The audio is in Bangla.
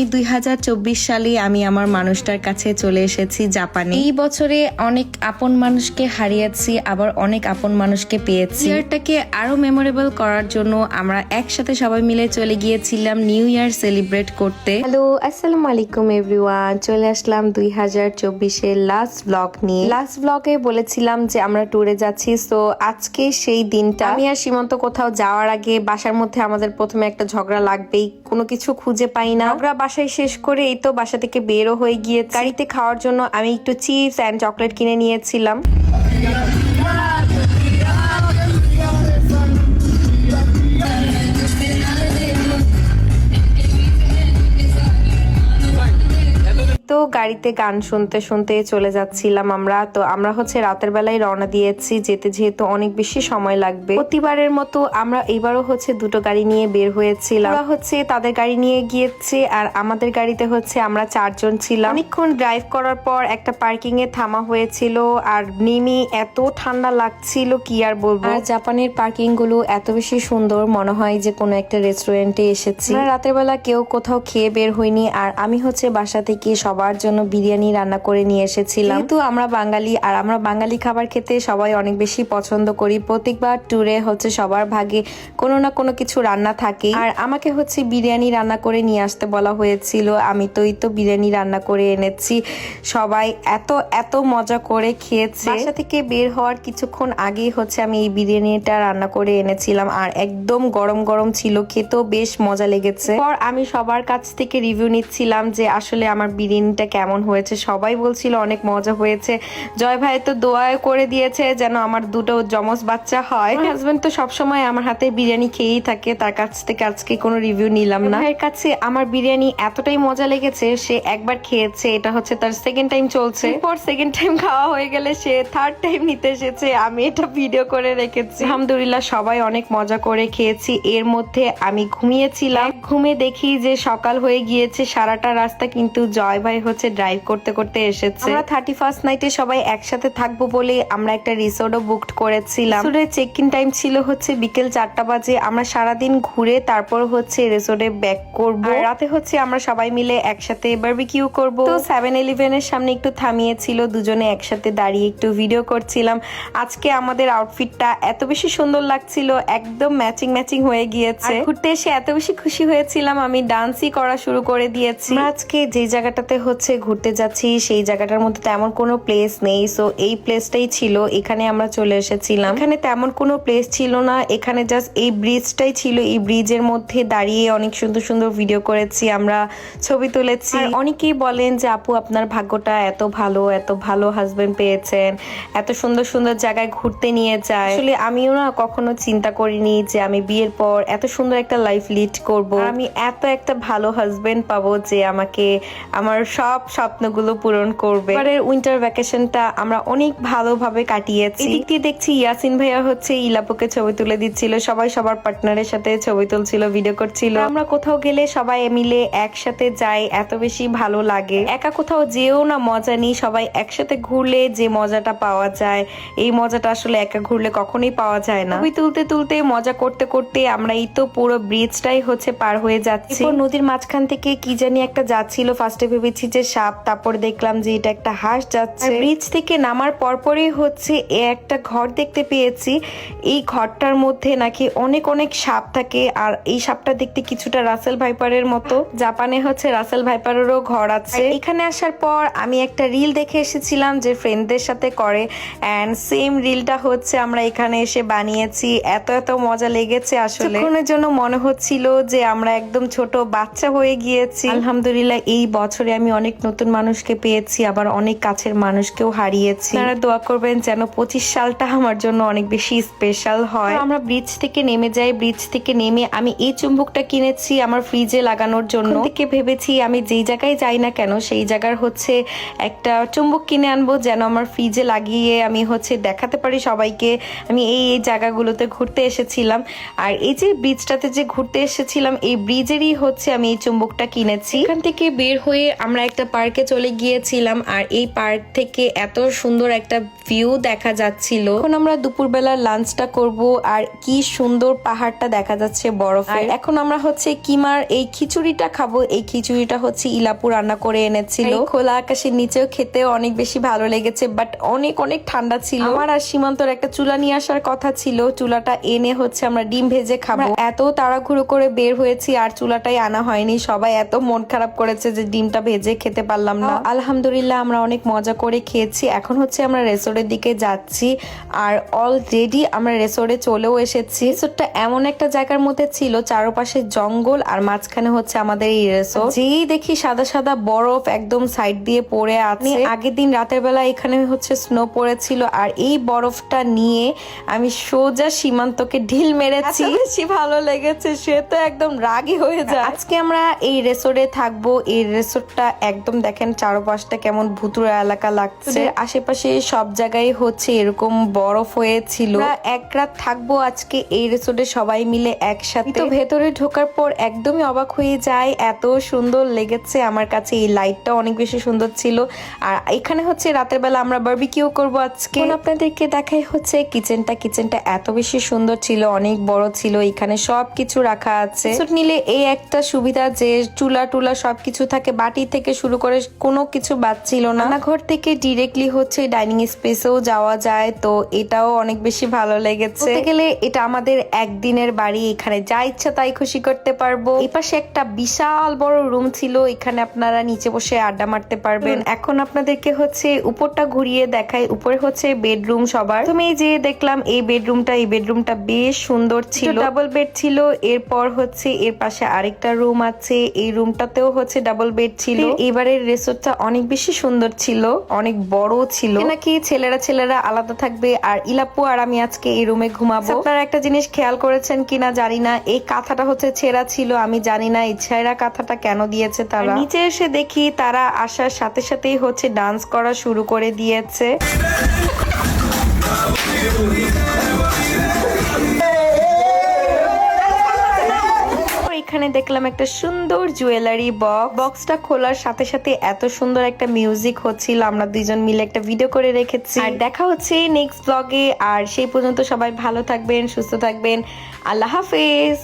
এই দুই সালে আমি আমার মানুষটার কাছে চলে এসেছি জাপানে। এই বছরে অনেক আপন মানুষকে হারিয়েছি, আবার অনেক আপন মানুষকে পেয়েছি। ইয়ারটাকে আরও মেমোরেবল করার জন্য আমরা একসাথে সবাই মিলে চলে গিয়েছিলাম নিউ ইয়ার সেলিব্রেট করতে। হ্যালো আসসালামু আলাইকুম এভরিওয়ান চলে আসলাম দুই হাজার চব্বিশের লাস্ট ব্লগ নিয়ে। লাস্ট ব্লগে বলেছিলাম যে আমরা ট্যুরে যাচ্ছি তো আজকে সেই দিনটা। আমি আর সীমান্ত কোথাও যাওয়ার আগে বাসার মধ্যে আমাদের প্রথমে একটা ঝগড়া লাগবেই, কোনো কিছু খুঁজে পাই না। ঝগড়া বাসায় শেষ করে এই তো বাসা থেকে বেরো হয়ে গিয়ে গাড়িতে খাওয়ার জন্য আমি একটু চিপস অ্যান্ড চকলেট কিনে নিয়েছিলাম। গাড়িতে গান শুনতে শুনতে চলে যাচ্ছিলাম আমরা। তো আমরা হচ্ছে রাতের বেলায় রওনা দিয়েছি যেতে যেহেতু অনেক বেশি সময় লাগবে। প্রতিবারের মতো আমরা এবারও হচ্ছে দুটো গাড়ি নিয়ে বের হয়েছিলাম। ওরা হচ্ছে তাদের গাড়ি নিয়ে গিয়েছে আর আমাদের গাড়িতে হচ্ছে আমরা চারজন ছিলাম। অনেকক্ষণ ড্রাইভ করার পর একটা পার্কিং এ থামা হয়েছিল আর নেমে এত ঠান্ডা লাগছিল কি আর বলব? আর জাপানের পার্কিংগুলো এত বেশি সুন্দর মনে হয় যে কোনো একটা রেস্টুরেন্টে এসেছি। আমরা রাতের বেলা কেউ কোথাও খেয়ে বের হইনি আর আমি হচ্ছে বাসা থেকে সবার জন্য বিরিয়ানি রান্না করে নিয়ে এসেছিলাম। যেহেতু আমরা বাঙালি, আর আমরা বাঙালি খাবার খেতে সবাই অনেক বেশি পছন্দ করি। প্রত্যেকবার ট্যুরে হচ্ছে সবার ভাগে কোনো না কোনো কিছু রান্না থাকে আর আমাকে হচ্ছে বিরিয়ানি রান্না করে নিয়ে আসতে বলা হয়েছিল। আমি তো এই তো বিরিয়ানি রান্না করে এনেছি। সবাই এত এত মজা করে খেয়েছে। বাসা থেকে বের হওয়ার কিছুক্ষণ আগেই হচ্ছে আমি এই বিরিয়ানিটা রান্না করে এনেছিলাম। আর একদম গরম গরম ছিল। খেতেও বেশ মজা লেগেছে। পর আমি সবার কাছ থেকে রিভিউ নিচ্ছিলাম যে আসলে আমার বিরিয়ানিটা কেমন হয়েছে? সবাই বলছিল অনেক মজা হয়েছে। জয় ভাই তো দোয়া করে দিয়েছে যেন আমার দুটো জমজ বাচ্চা হয়। হাজবেন্ড তো সবসময় আমার হাতে বিরিয়ানি খেয়েই থাকে। তার কাছ থেকে আজকে কোনো রিভিউ নিলাম না। ভাইয়ের কাছে আমার বিরিয়ানি এতটাই মজা লেগেছে সে একবার খেয়েছে। এটা হচ্ছে তার সেকেন্ড টাইম চলছে। পর সেকেন্ড টাইম খাওয়া হয়ে গেলে সে থার্ড টাইম নিতে এসেছে। আমি এটা ভিডিও করে রেখেছি। আলহামদুলিল্লাহ সবাই অনেক মজা করে খেয়েছি। এর মধ্যে আমি ঘুমিয়েছিলাম। ঘুমে দেখি যে সকাল হয়ে গিয়েছে সারাটা রাস্তা কিন্তু জয় ভাই হচ্ছে ড্রাইভ করতে করতে এসেছে। আমরা থার্টি ফার্স্ট নাইটে সবাই একসাথে থাকব বলে আমরা একটা রিসোর্টও বুকড করেছিলাম। রিসোর্টের চেক ইন টাইম ছিল হচ্ছে বিকেল চারটা বাজে। আমরা সারাদিন ঘুরে তারপর হচ্ছে রিসোর্টে ব্যাক করব। রাতে হচ্ছে আমরা সবাই মিলে একসাথে বারবিকিউ করব। তো সেভেন ইলেভেনের সামনে একটু থামিয়েছিল দুজনে একসাথে দাঁড়িয়ে একটু ভিডিও করছিলাম। আজকে আমাদের আউটফিটটা এত বেশি সুন্দর লাগছিল একদম ম্যাচিং ম্যাচিং হয়ে গিয়েছে। ঘুরতে এসে এত বেশি খুশি হয়েছিলাম আমি ডান্সই করা শুরু করে দিয়েছি। আজকে যে জায়গাটাতে হচ্ছে ঘুরতে যাচ্ছি, সেই জায়গাটার মধ্যে তেমন কোনো প্লেস নেই। সো এই প্লেসটাই ছিল, এখানে আমরা চলে এসেছিলাম। এখানে তেমন কোনো প্লেস ছিল না, এখানে জাস্ট এই ব্রিজটাই ছিল। এই ব্রিজের মধ্যে দাঁড়িয়ে অনেক সুন্দর সুন্দর ভিডিও করেছি, আমরা ছবি তুলেছি। অনেকেই বলেন যে, আপু, আপনার ভাগ্যটা এত ভালো এত ভালো হাজবেন্ড পেয়েছেন, এত সুন্দর সুন্দর জায়গায় ঘুরতে নিয়ে যায়। আসলে আমিও না কখনো চিন্তা করিনি যে, আমি বিয়ের পর এত সুন্দর একটা লাইফ লিড করব। আমি এত একটা ভালো হাজবেন্ড পাবো যে, আমাকে আমার সব স্বপ্নগুলো পূরণ করবে। এবারের উইন্টার ভ্যাকেশনটা আমরা অনেক ভালোভাবে কাটিয়েছি। এদিক দিয়ে দেখছি ইয়াসিন ভাইয়া হচ্ছে ইলাপুকে ছবি তুলে দিচ্ছিল সবাই সবার পার্টনারের সাথে ছবি তুলছিল ভিডিও করছিল। আমরা কোথাও গেলে সবাই মিলে একসাথে যাই এত বেশি ভালো লাগে। একা কোথাও যেও না মজা নিই সবাই একসাথে ঘুরলে যে মজাটা পাওয়া যায় এই মজাটা আসলে একা ঘুরলে কখনোই পাওয়া যায় না। ছবি তুলতে তুলতে মজা করতে করতে আমরা এই তো পুরো ব্রিজটাই হচ্ছে পার হয়ে যাচ্ছি। নদীর মাঝখান থেকে কি জানি একটা যাচ্ছিল ফার্স্টে ভেবেছি যে সাপ তারপর দেখলাম যে এটা একটা হাঁস যাচ্ছে। ব্রিজ থেকে নামার পরপরই হচ্ছে এ একটা ঘর দেখতে পেয়েছি। এই ঘরটার মধ্যে নাকি অনেক অনেক সাপ থাকে আর এই সাপটা দেখতে কিছুটা রাসেল ভাইপারের মতো। জাপানে হচ্ছে রাসেল ভাইপারেরও ঘর আছে। এখানে আসার পর আমি একটা রিল দেখে এসেছিলাম যে ফ্রেন্ডদের সাথে করে। অ্যান্ড সেম রিলটা হচ্ছে আমরা এখানে এসে বানিয়েছি। এত এত মজা লেগেছে আসলে। জন্য মনে হচ্ছিল যে আমরা একদম ছোট বাচ্চা হয়ে গিয়েছি। আলহামদুলিল্লাহ এই বছরে আমি অনেক নতুন মানুষকে পেয়েছি আবার অনেক কাছের মানুষকেও হারিয়েছি। তারা দোয়া করবেন যেন পঁচিশ সালটা আমার জন্য অনেক বেশি স্পেশাল হয়। আমরা ব্রিজ থেকে নেমে যাই ব্রিজ থেকে নেমে আমি এই চুম্বকটা কিনেছি আমার ফ্রিজে লাগানোর জন্য। থেকে ভেবেছি আমি যেই জায়গায় যাই না কেন সেই জায়গার হচ্ছে একটা চুম্বক কিনে আনব যেন আমার ফ্রিজে লাগিয়ে আমি হচ্ছে দেখাতে পারি সবাইকে। আমি এই এই জায়গাগুলোতে ঘুরতে এসেছিলাম। আর এই যে ব্রিজটাতে যে ঘুরতে এসেছিলাম এই ব্রিজেরই হচ্ছে আমি এই চুম্বকটা কিনেছি। এখান থেকে বের হয়ে আমরা একটা একটা পার্কে চলে গিয়েছিলাম আর এই পার্ক থেকে এত সুন্দর একটা ভিউ দেখা যাচ্ছিল। এখন আমরা দুপুরবেলা লাঞ্চটা করব আর কি সুন্দর পাহাড়টা দেখা যাচ্ছে বরফে। এখন আমরা হচ্ছে কিমার এই খিচুড়িটা খাব। এই খিচুড়িটা হচ্ছে ইলাপু রান্না করে এনেছিল। খোলা আকাশের নিচেও খেতে অনেক বেশি ভালো লেগেছে বাট অনেক অনেক ঠান্ডা ছিল। আমার আর সীমান্তর একটা চুলা নিয়ে আসার কথা ছিল। চুলাটা এনে হচ্ছে আমরা ডিম ভেজে খাব। এত তাড়াহুড়ো করে বের হয়েছি আর চুলাটাই আনা হয়নি। সবাই এত মন খারাপ করেছে যে ডিমটা ভেজে খেতে। পারলাম না। আলহামদুলিল্লাহ আমরা অনেক মজা করে খেয়েছি। এখন হচ্ছে আমরা রেসোর্টের দিকে যাচ্ছি আর অলরেডি আমরা রেসোর্টে চলেও এসেছি। রিসোর্টটা এমন একটা জায়গার মধ্যে ছিল চারপাশে জঙ্গল আর মাঝখানে হচ্ছে আমাদের এই রিসোর্ট যেই দেখি সাদা সাদা বরফ একদম সাইড দিয়ে পড়ে আছে। আগের দিন রাতের বেলা এখানে হচ্ছে স্নো পড়েছিল আর এই বরফটা নিয়ে আমি সোজা সীমান্তকে ঢিল মেরেছি। বেশি ভালো লেগেছে সে তো একদম রাগি হয়ে যায়। আজকে আমরা এই রেসোর্টে থাকব। এই রেসোর্টটা একদম দেখেন চারপাশটা কেমন ভুতুরা এলাকা লাগছে। আশেপাশে সব জায়গায় হচ্ছে এরকম বরফ হয়েছিল এক রাত থাকব আজকে এই রিসোর্টে সবাই মিলে একসাথে। তো ভেতরে ঢোকার পর একদমই অবাক হয়ে যায় এত সুন্দর লেগেছে আমার কাছে। এই লাইটটা অনেক বেশি সুন্দর ছিল। আর এখানে হচ্ছে রাতের বেলা আমরা বারবিকিউ করব আজকে। আপনাদেরকে দেখাই হচ্ছে কিচেনটা কিচেনটা এত বেশি সুন্দর ছিল অনেক বড় ছিল। এখানে সব কিছু রাখা আছে। নিলে এই একটা সুবিধা যে চুলা টুলা সবকিছু থাকে বাটি থেকে শুরু করে কোনো কিছু বাদ ছিল না। ঘর থেকে ডিরেক্টলি হচ্ছে ডাইনিং স্পেসেও যাওয়া যায় তো এটাও অনেক বেশি ভালো লেগেছে। গেলে এটা আমাদের একদিনের বাড়ি এখানে যা ইচ্ছা তাই খুশি করতে পারব। এই পাশে একটা বিশাল বড় রুম ছিল এখানে আপনারা নিচে বসে আড্ডা মারতে পারবেন। এখন আপনাদেরকে হচ্ছে উপরটা ঘুরিয়ে দেখাই উপরে হচ্ছে বেডরুম সবার। তুমি যে দেখলাম এই বেডরুমটা এই বেডরুমটা বেশ সুন্দর ছিল। ডাবল বেড ছিল এরপর হচ্ছে এর পাশে আরেকটা রুম আছে এই রুমটাতেও হচ্ছে ডাবল বেড ছিল। এবারের রিসোর্টটা অনেক বেশি সুন্দর ছিল, অনেক বড় ছিল। নাকি ছেলেরা ছেলেরা আলাদা থাকবে আর ইলাপু আর আমি আজকে এই রুমে ঘুমাবো। আপনারা একটা জিনিস খেয়াল করেছেন কিনা জানি না। এই কাঁথাটা হচ্ছে ছেঁড়া ছিল, আমি জানি না ছেঁড়া কাঁথাটা কেন দিয়েছে তারা। নিচে এসে দেখি তারা আসার সাথে সাথেই হচ্ছে ডান্স করা শুরু করে দিয়েছে। এখানে দেখলাম একটা সুন্দর জুয়েলারি বক্স বক্সটা খোলার সাথে সাথে এত সুন্দর একটা মিউজিক হচ্ছিল। আমরা দুজন মিলে একটা ভিডিও করে রেখেছি। আর দেখা হচ্ছে নেক্সট ব্লগে আর সেই পর্যন্ত সবাই ভালো থাকবেন, সুস্থ থাকবেন। আল্লাহ হাফেজ।